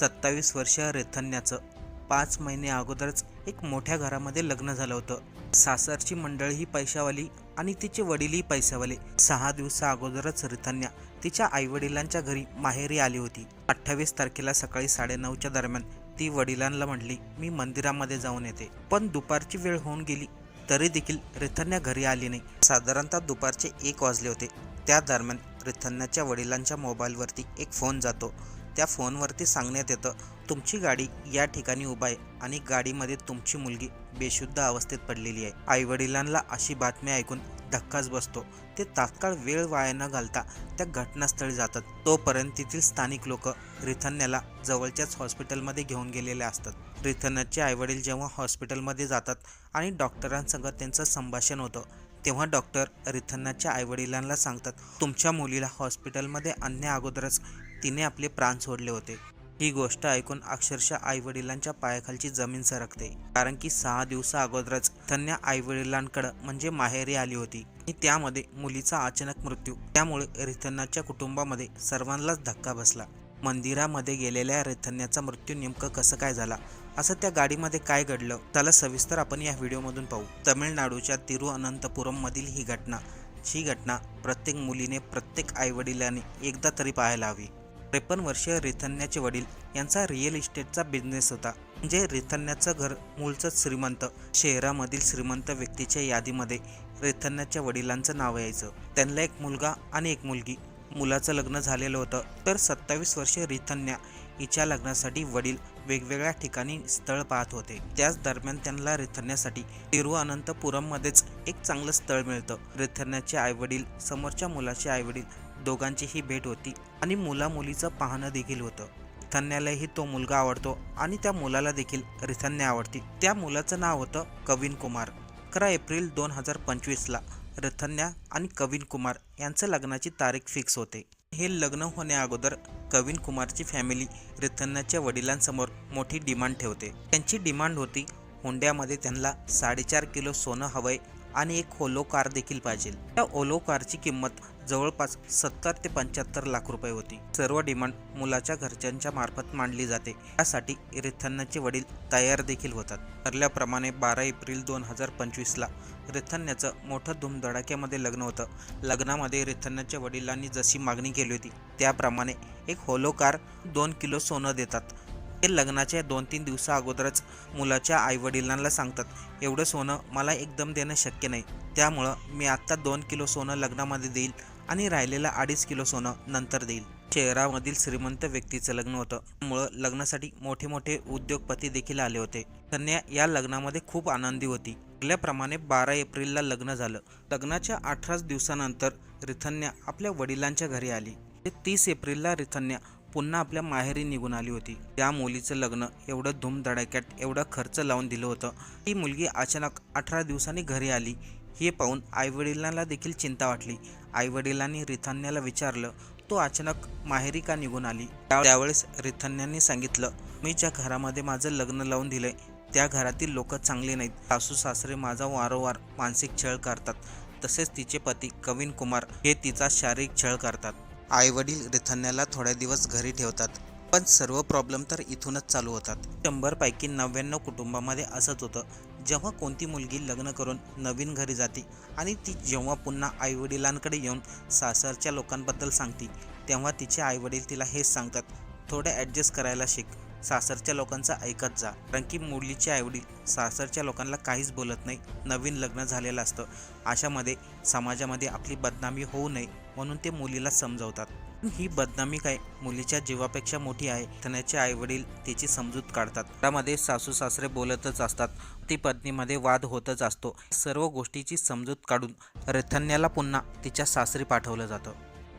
सत्तावीस वर्ष रेथन्याचं. पाच महिने अगोदरच एक मोठ्या घरामध्ये लग्न झालं होतं. सासरची मंडळी ही पैशावाली आणि तिचे वडीलही पैशावाले. सहा दिवसा अगोदरच रिथन्या तिच्या आईवडिलांच्या घरी माहेरी आली होती. अठ्ठावीस तारखेला सकाळी साडेनऊच्या दरम्यान ती वडिलांना म्हटली मी मंदिरामध्ये जाऊन येते. पण दुपारची वेळ होऊन गेली तरी देखील रिथन्या घरी आली नाही. साधारणतः दुपारचे एक वाजले होते. त्या दरम्यान रिथन्याच्या वडिलांच्या मोबाईलवरती एक फोन जातो. त्या फोनवरती सांगण्यात येतं तुमची गाडी या ठिकाणी उभा आहे आणि गाडीमध्ये तुमची मुलगी बेशुद्ध अवस्थेत पडलेली आहे. आईवडिलांना अशी बातमी ऐकून धक्काच बसतो. ते तात्काळ वेळ वाया न घालता त्या घटनास्थळी जातात. तोपर्यंत तेथील स्थानिक लोक रिथन्याला जवळच्याच हॉस्पिटलमध्ये घेऊन गेलेले असतात. रिथन्याचे आईवडील जेव्हा हॉस्पिटलमध्ये जातात आणि डॉक्टरांसंगत त्यांचं संभाषण होतं तेव्हा डॉक्टर रिथन्नाच्या आईवडिलांना सांगतात तुमच्या मुलीला हॉस्पिटलमध्ये आणण्या अगोदरच तिने आपले प्राण सोडले होते. ही गोष्ट ऐकून अक्षरशः आईवडिलांच्या पायाखालची जमीन सरकते. कारण की सहा दिवसा अगोदरच धन्या आईवडिलांकडं म्हणजे माहेरी आली होती. आणि त्यामध्ये मुलीचा अचानक मृत्यू. त्यामुळे रिथन्नाच्या कुटुंबामध्ये सर्वांनाच धक्का बसला. मंदिरामध्ये गेलेल्या रिथन्याचा मृत्यू नेमकं कसं काय झाला? असं त्या गाडीमध्ये काय घडलं? त्याला सविस्तर आपण या व्हिडिओमधून पाहू. तमिळनाडूच्या तिरुअनंतपुरममधील ही घटना. ही घटना प्रत्येक मुलीने प्रत्येक आईवडिलाने एकदा तरी पाहायला हवी. त्रेपन्न वर्षीय रिथन्याचे वडील यांचा रिअल इस्टेटचा बिझनेस होता. म्हणजे रिथन्याचं घर मूळचं श्रीमंत शहरामधील श्रीमंत व्यक्तीच्या यादीमध्ये रिथन्याच्या वडिलांचं नाव यायचं. त्यांना एक मुलगा आणि एक मुलगी. मुलाचं लग्न झालेलं होतं. तर सत्तावीस वर्षीय रिथन्या हिच्या लग्नासाठी वडील वेगवेगळ्या ठिकाणी स्थळ पाहत होते. त्याच दरम्यान त्यांना रिथन्यासाठी तिरुअनंतपुरममध्येच एक चांगलं स्थळ मिळतं. रिथन्याचे आईवडील समोरच्या मुलाचे आईवडील दोघांची ही भेट होती आणि मुला मुलीचं पाहणं देखील होतं. रिथन्यालाही तो मुलगा आवडतो आणि त्या मुलाला देखील रिथन्या आवडती. त्या मुलाचं नाव होतं कविन कुमार. अकरा एप्रिल दोन हजार पंचवीसला रथन्या आणि कविन कुमार यांचं लग्नाची तारीख फिक्स होते. हे लग्न होण्याअगोदर कविन कुमारची फॅमिली रथन्याच्या वडिलांसमोर मोठी डिमांड ठेवते. त्यांची डिमांड होती हुंड्यामध्ये त्यांना साडेचार किलो सोनं हवंय आणि एक ओलो कार देखील पाहिजे. त्या ओलो कारची किंमत जवळपास सत्तर ते पंच्याहत्तर लाख रुपये होती. सर्व डिमांड मुलाच्या घरच्यांच्या मार्फत मांडली जाते. यासाठी रिथन्नाचे वडील तयार देखील होतात. ठरल्याप्रमाणे बारा एप्रिल दोन हजार पंचवीसला रिथन्याचं मोठं धूमधडाक्यामध्ये लग्न होतं. लग्नामध्ये रिथन्याच्या वडिलांनी जशी मागणी केली होती त्याप्रमाणे एक होलो कार दोन किलो सोनं देतात. ते लग्नाच्या दोन तीन दिवसा अगोदरच मुलाच्या आईवडिलांना सांगतात एवढं सोनं मला एकदम देणं शक्य नाही. त्यामुळं मी आत्ता दोन किलो सोनं लग्नामध्ये देईल आणि राहिलेलं अडीच किलो सोनं नंतर देईल. शहरामधील श्रीमंत व्यक्तीचं लग्न होतं. त्यामुळं लग्नासाठी मोठे मोठे उद्योगपती देखील आले होते. कन्या या लग्नामध्ये खूप आनंदी होती. आपल्याप्रमाणे बारा एप्रिलला लग्न झालं. लग्नाच्या अठराच दिवसानंतर रिथन्या आपल्या वडिलांच्या घरी आली. ते तीस एप्रिलला रिथन्या पुन्हा आपल्या माहेरी निघून आली होती. त्या मुलीचं लग्न एवढं धूमधडाक्यात एवढं खर्च लावून दिलं होतं. ती मुलगी अचानक अठरा दिवसांनी घरी आली. हे पाहून आईवडिलांना देखील चिंता वाटली. आईवडिलांनी रिथन्याला विचारलं. तो अचानक माहेरी का निघून आली. त्यावेळेस रिथान्यांनी सांगितलं मी ज्या घरामध्ये माझं लग्न लावून दिलंय त्या घरातील लोक चांगले नाहीत. सासू सासरे माझा वारंवार मानसिक छळ करतात. तसेच तिचे पती कविन कुमार हे तिचा शारीरिक छळ करतात. आईवडील रिथन्याला थोड्या दिवस घरी ठेवतात. पण सर्व प्रॉब्लेम तर इथूनच चालू होतात. शंभरपैकी नव्याण्णव कुटुंबामध्ये असंच होतं. जेव्हा कोणती मुलगी लग्न करून नवीन घरी जाते आणि ती जेव्हा पुन्हा आईवडिलांकडे येऊन सासरच्या लोकांबद्दल सांगते तेव्हा तिचे आईवडील तिला हेच सांगतात थोडं ॲडजस्ट करायला शिक. सासरच्या लोकांचं ऐकत जा. कारण की मुलीचे आईवडील सासरच्या लोकांना काहीच बोलत नाही. नवीन लग्न झालेलं असतं. अशामध्ये समाजामध्ये आपली बदनामी होऊ नये म्हणून ते मुलीला समजवतात. ही बदनामी काय? मुलीच्या जीवापेक्षा मोठी आहे. तनयाचे आईवडील तिची समजूत काढतात. त्यामध्ये सासू सासरे बोलतच असतात. ती पत्नीमध्ये वाद होतच असतो. सर्व गोष्टीची समजूत काढून रथन्याला पुन्हा तिच्या सासरी पाठवलं जातं.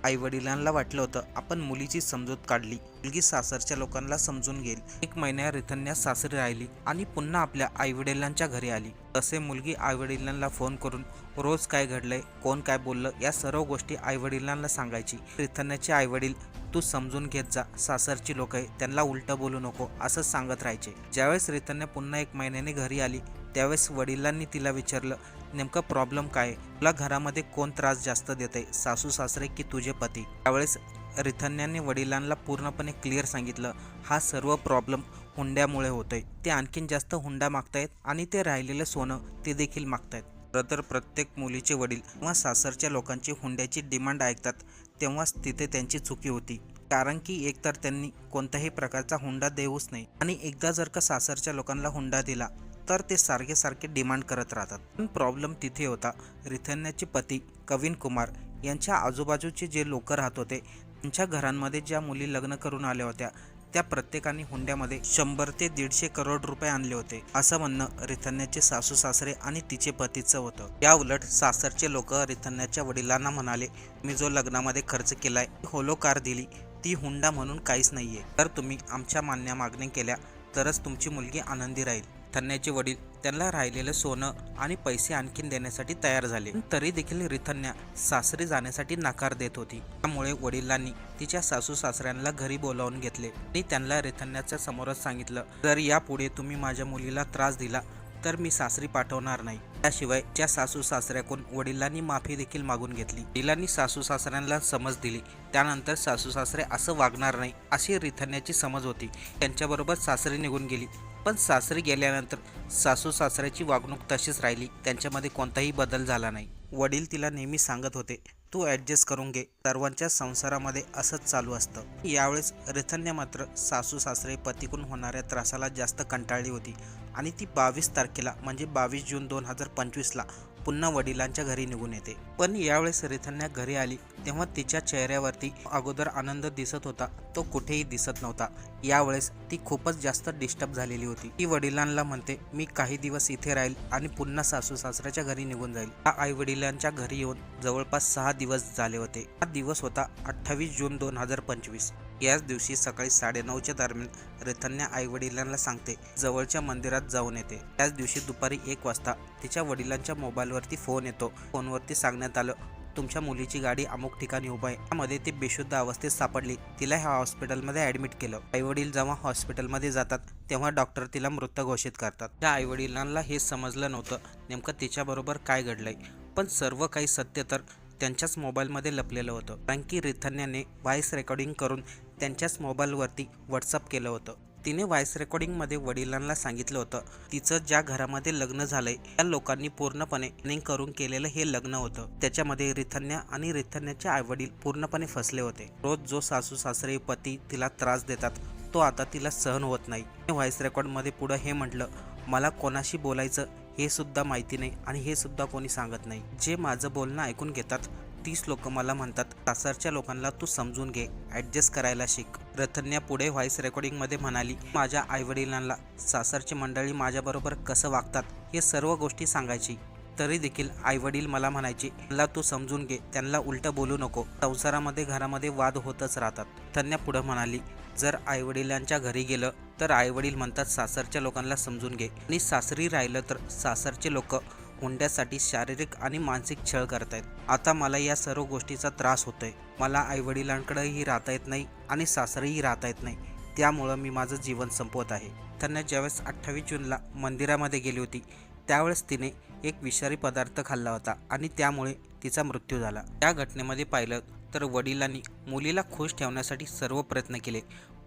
आईवडिलांना वाटलं होतं आपण मुलीची समजूत काढली. मुलगी सासरच्या लोकांना समजून घेईल. एक महिन्या रिथन्या सासरी राहिली आणि पुन्हा आपल्या आईवडिलांच्या घरी आली. तसे मुलगी आईवडिलांना फोन करून रोज काय घडलंय कोण काय बोललं या सर्व गोष्टी आईवडिलांना सांगायची. रिथन्याचे आईवडील तू समजून घेत जा सासरची लोक आहे त्यांना उलटं बोलू नको असं सांगत राहायचे. ज्यावेळेस रितन्या पुन्हा एक महिन्याने घरी आली त्यावेळेस वडिलांनी तिला विचारलं नेमकं प्रॉब्लेम काय आहे? तुला घरामध्ये कोण त्रास जास्त देत आहे सासू सासरे की तुझे पती? त्यावेळेस रिथन्याने वडिलांना पूर्णपणे क्लिअर सांगितलं हा सर्व प्रॉब्लेम हुंड्यामुळे होतोय. ते आणखीन जास्त हुंडा मागतायत आणि ते राहिलेलं सोनं ते देखील मागतायत. खरं तर प्रत्येक मुलीचे वडील किंवा सासरच्या लोकांची हुंड्याची डिमांड ऐकतात तेव्हाच तिथे त्यांची चुकी होती. कारण की एकतर त्यांनी कोणत्याही प्रकारचा हुंडा देऊच नाही आणि एकदा जर का सासरच्या लोकांना हुंडा दिला तर ते सारखे सारखे डिमांड करत राहतात. पण प्रॉब्लेम तिथे होता. रिथन्याचे पती कविन कुमार यांच्या आजूबाजूचे जे लोक राहत होते त्यांच्या घरांमध्ये ज्या मुली लग्न करून आल्या होत्या त्या प्रत्येकाने हुंड्यामध्ये शंभर ते दीडशे करोड रुपये आणले होते असं म्हणणं रिथन्याचे सासू सासरे आणि तिचे पतीचं होतं. या उलट सासरचे लोक रिथन्याच्या वडिलांना म्हणाले मी जो लग्नामध्ये खर्च केलाय होलो कार दिली ती हुंडा म्हणून काहीच नाहीये. तर तुम्ही आमच्या मान्य मागणी केल्या तरच तुमची मुलगी आनंदी राहील. रिथन्याचे वडील त्यांना राहिलेलं सोनं आणि पैसे आणखीन देण्यासाठी तयार झाले. तरी देखील रिथन्या सासरी जाण्यासाठी नकार देत होती. त्यामुळे वडिलांनी तिच्या सासू सासऱ्यांना घरी बोलावून घेतले. आणि त्यांना रिथन्याच्या समोरच सांगितलं जर यापुढे तुम्ही माझ्या मुलीला त्रास दिला तर मी सासरी पाठवणार नाही. त्याशिवाय त्या सासू सासऱ्याकडून वडिलांनी माफी देखील मागून घेतली. वडिलांनी सासू सासऱ्यांना समज दिली. त्यानंतर सासू सासरे असं वागणार नाही अशी रिथन्याची समज होती. त्यांच्याबरोबर सासरी निघून गेली. पण सासरी गेल्यानंतर सासू सासऱ्याची वागणूक तशीच राहिली. त्यांच्यामध्ये कोणताही बदल झाला नाही. वडील तिला नेहमी सांगत होते तू ॲडजस्ट करून घे. सर्वांच्या संसारामध्ये असंच चालू असतं. यावेळेस रिथन्या मात्र सासू सासरे पतीकडून होणाऱ्या त्रासाला जास्त कंटाळली होती आणि ती बावीस तारखेला म्हणजे बावीस जून दोन हजार पंचवीसला पुन्हा वडिलांच्या घरी निघून येते. पण यावेळेस रेथन्या घरी आली तेव्हा तिच्या चेहऱ्यावरती अगोदर आनंद दिसत होता. तो कुठेही दिसत नव्हता. यावेळेस ती खूपच जास्त डिस्टर्ब झालेली होती. ती वडिलांना म्हणते मी काही दिवस इथे राहील आणि पुन्हा सासू सासऱ्याच्या घरी निघून जाईल. हा आई वडिलांच्या घरी येऊन जवळपास सहा दिवस झाले होते. हा दिवस होता अठ्ठावीस जून दोन हजार पंचवीस. याच दिवशी सकाळी साडेनऊच्या दरम्यान रिथन्या आई वडिलांना सांगते जवळच्या मंदिरात जाऊन येते. त्याच दिवशी दुपारी एक वाजता तिच्या वडिलांच्या मोबाईलवरती फोन येतो. फोनवरती सांगण्यात आलं तुमच्या मुलीची गाडी अमुक ठिकाणी उभा आहे. त्यामध्ये ती बेशुद्ध अवस्थेत सापडली. तिला ह्या हॉस्पिटलमध्ये ॲडमिट केलं. आईवडील जेव्हा हॉस्पिटलमध्ये जातात तेव्हा डॉक्टर तिला मृत घोषित करतात. त्या आईवडिलांना हे समजलं नव्हतं नेमकं तिच्याबरोबर काय घडलंय. पण सर्व काही सत्य तर त्यांच्याच मोबाईलमध्ये लपलेलं होतं. कारण की रिथन्याने व्हॉइस रेकॉर्डिंग करून त्यांच्याच मोबाईलवरती व्हॉट्सअप केलं होतं. तिने व्हॉइस रेकॉर्डिंगमध्ये वडिलांना सांगितलं होतं तिचं ज्या घरामध्ये लग्न झालंय त्या लोकांनी पूर्णपणे प्लॅनिंग करून केलेलं हे लग्न होतं. त्याच्यामध्ये रिथन्या आणि रिथन्याचे आईवडील पूर्णपणे फसले होते. रोज जो सासू सासरे पती तिला त्रास देतात तो आता तिला सहन होत नाही. व्हॉइस रेकॉर्डमध्ये पुढं हे म्हटलं मला कोणाशी बोलायचं हे सुद्धा माहिती नाही आणि हे सुद्धा कोणी सांगत नाही. जे माझं बोलणं ऐकून घेतात तीस लोक मला म्हणतात सासरच्या लोकांना तू समजून घे ॲडजस्ट करायला शिक. रथन्या पुढे व्हॉइस रेकॉर्डिंगमध्ये म्हणाली माझ्या आईवडिलांना सासरची मंडळी माझ्याबरोबर कसं वागतात हे सर्व गोष्टी सांगायची. तरी देखील आईवडील मला म्हणायचे मला तू समजून घे त्यांना उलटं बोलू नको संसारामध्ये घरामध्ये वाद होतच राहतात. तन्या पुढं म्हणाली जर आईवडिलांच्या घरी गेलं तर आईवडील म्हणतात सासरच्या लोकांना समजून घे. आणि सासरी राहिलं तर सासरचे लोक हुंड्यासाठी शारीरिक आणि मानसिक छळ करतायत. आता मला या सर्व गोष्टीचा त्रास होतोय. मला आईवडिलांकडेही राहता येत नाही आणि सासरेही राहता येत नाही. त्यामुळं मी माझं जीवन संपवत आहे. त्यांना ज्यावेळेस अठ्ठावीस जूनला मंदिरामध्ये गेली होती त्यावेळेस तिने एक विषारी पदार्थ खाल्ला होता आणि त्यामुळे तिचा मृत्यू झाला. त्या घटनेमध्ये पाहिलं तर वडिलांनी मुलीला खुश ठेवण्यासाठी सर्व प्रयत्न केले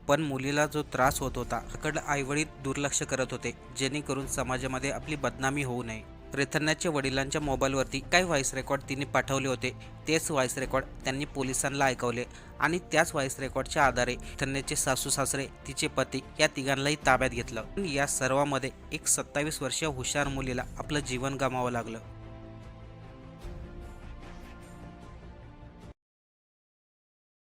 पण मुलीला जो त्रास होत होता त्याकडं आईवडील दुर्लक्ष करत होते जेणेकरून समाजामध्ये आपली बदनामी होऊ नये. रेथन्याच्या वडिलांच्या मोबाईलवरती काही व्हॉइस रेकॉर्ड तिने पाठवले होते. तेच व्हॉइस रेकॉर्ड त्यांनी पोलिसांना ऐकवले आणि त्याच व्हॉइस रेकॉर्डच्या आधारे रेथन्याचे सासू सासरे तिचे पती या तिघांनाही ताब्यात घेतलं. या सर्वामध्ये एक सत्तावीस वर्षीय हुशार मुलीला आपलं जीवन गमावं लागलं.